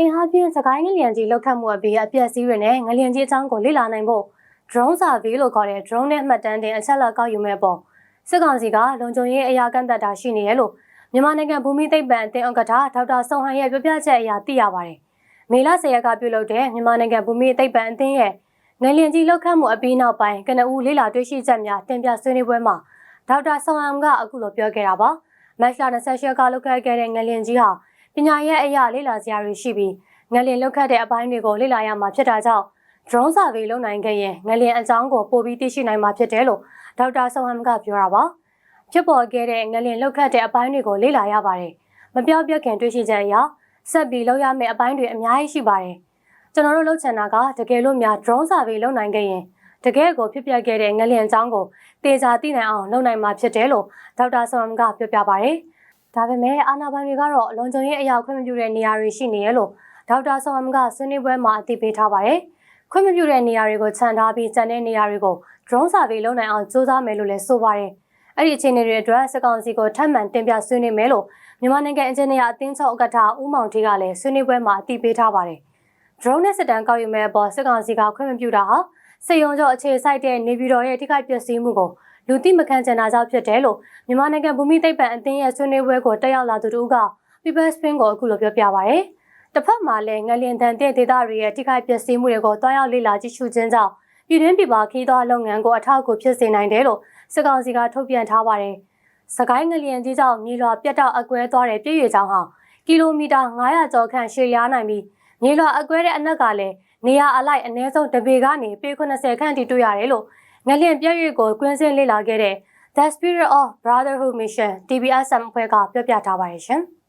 အင်ဟာပြင်းစကိုင်းငလျင်ကြီးလောက်ခတ်မှုအပြီးအပျက်စီးရနဲ့ငလျင်ကြီးအကြောင်းကိုလေ့လာနိုင်ဖို့ drone survey လို့ခေါ်တဲ့ drone နဲ့မှတ်တမ်းတင်အချက်အလက်ကောက်ယူမဲ့ပုံစစ်ကောင်စီကလုံခြုံရေးအရာကန့်သက်တာရှိနေရလို့မြန်မာနိုင်ငံဘူမိသိပ္ပံအသင်းဥက္ကဋ္ဌဒေါက်တာစုံဟန်ရဲ့ပြောပြချက်အရသိရပါတယ်။မေလ10ရက်ကပြုလုပ်တဲ့မြန်မာနိုင်ငံဘူမိသိပ္ပံအသင်းရဲ့ငလျင်ကြီးလောက်ခတ်မှုအပြီးနောက်ပိုင်းကနဦးလေ့လာတွေ့ရှိချက်များတင်ပြဆွေးနွေးပွဲမှာဒေါက်တာစုံဟန်ကအခုလိုပြောခဲ့တာပါ။မတ်လ28ရက်ကလောက်ခတ်ခဲ့တဲ့ငလျင်ကြီးဟာ ပညာရဲ့အရာလေ့လာစရာတွေရှိပြီးငလျင်လောက်ခတ်တဲ့အပိုင်းတွေကိုလေ့လာရမှာဖြစ်တာကြောင့် drone survey လုပ်နိုင်ခဲ့ရင်ငလျင်အကြောင်းကိုပိုပြီးသိရှိနိုင်မှာဖြစ်တယ်လို့ဒေါက်တာဆောဟမ်ကပြောတာပါဖြစ်ပေါ်ခဲ့တဲ့ငလျင်လောက်ခတ်တဲ့အပိုင်းတွေကိုလေ့လာရပါတယ်မပြောပြခင်တွေ့ရှိချက်အရဆက်ပြီးလုပ်ရမယ့်အပိုင်းတွေအများကြီးရှိပါတယ်ကျွန်တော်တို့လုပ်ချင်တာကတကယ်လို့များ drone survey လုပ်နိုင်ခဲ့ရင်တကယ်ကိုဖြစ်ပျက်ခဲ့တဲ့ငလျင်အကြောင်းကိုတေချာသိနိုင်အောင်လုပ်နိုင်မှာဖြစ်တယ်လို့ဒေါက်တာဆောဟမ်ကပြောပြပါတယ် ဒါပေမဲ့အာနာပိုင်တွေကတော့အလွန်ကြုံရေးအရာခွင့်မပြုတဲ့နေရာတွေရှိနေရလို့ဒေါက်တာဆောဟမ်ကဆွေးနွေးပွဲမှာအသိပေးထားပါတယ်။ခွင့်မပြုတဲ့နေရာတွေကိုခြံထားပြီးကျန်တဲ့နေရာတွေကို drone survey လုပ်နိုင်အောင်စူးစမ်းမယ်လို့လည်းဆိုပါတယ်။အဲ့ဒီအခြေအနေတွေအတွက်စကောင်စီကိုထပ်မံတင်ပြဆွေးနွေးမယ်လို့မြန်မာနိုင်ငံအင်ဂျင်နီယာအသင်းချုပ်ဥက္ကဋ္ဌဦးမောင်ထေးကလည်းဆွေးနွေးပွဲမှာအသိပေးထားပါတယ်။ drone နဲ့စစ်တမ်းကောက်ယူမဲ့အပေါ်စကောင်စီကခွင့်မပြုတာဟာစေယုံကျော်အခြေစိုက်တဲ့နေပြည်တော်ရဲ့ထိခိုက်ပျက်စီးမှုကို လူသိမခံချင်တာကြောင့်ဖြစ်တယ်လို့မြန်မာနိုင်ငံဘူမိသိပ္ပံအသင်းရဲ့ဆွေးနွေးပွဲကိုတက်ရောက်လာသူတို့က People Spin ကိုအခုလိုပြောပြပါဗျ။တစ်ဖက်မှာလည်းငလျင်တန်တဲ့ဒေသတွေရဲ့ထိခိုက်ပျက်စီးမှုတွေကိုတွားရောက်လေ့လာကြည့်ရှုခြင်းကြောင့်ပြည်တွင်းပြည်ပခီးသွွားလုပ်ငန်းကိုအထောက်အကူဖြစ်စေနိုင်တယ်လို့စစ်ကောင်စီကထုတ်ပြန်ထားပါတယ်။စကိုင်းငလျင်ကြီးကြောင့်မြေလွှာပြတ်တောက်အကွဲသွားတဲ့ပြည့်ရွေချောင်းဟာကီလိုမီတာ900ကျော်ခန့်ရှည်လျားနိုင်ပြီးမြေလွှာအကွဲတဲ့အနက်ကလည်းနေရာအလိုက်အနည်းဆုံးတပေကနေပေ80ခန့်ထိတွေ့ရတယ်လို့ ငလျင်ပြည့်ရွေကိုကွင်းစင်းလေ့လာခဲ့တဲ့ The Spirit of Brotherhood Mission TBSM အဖွဲ့ကပြောပြထားပါတယ်ရှင်။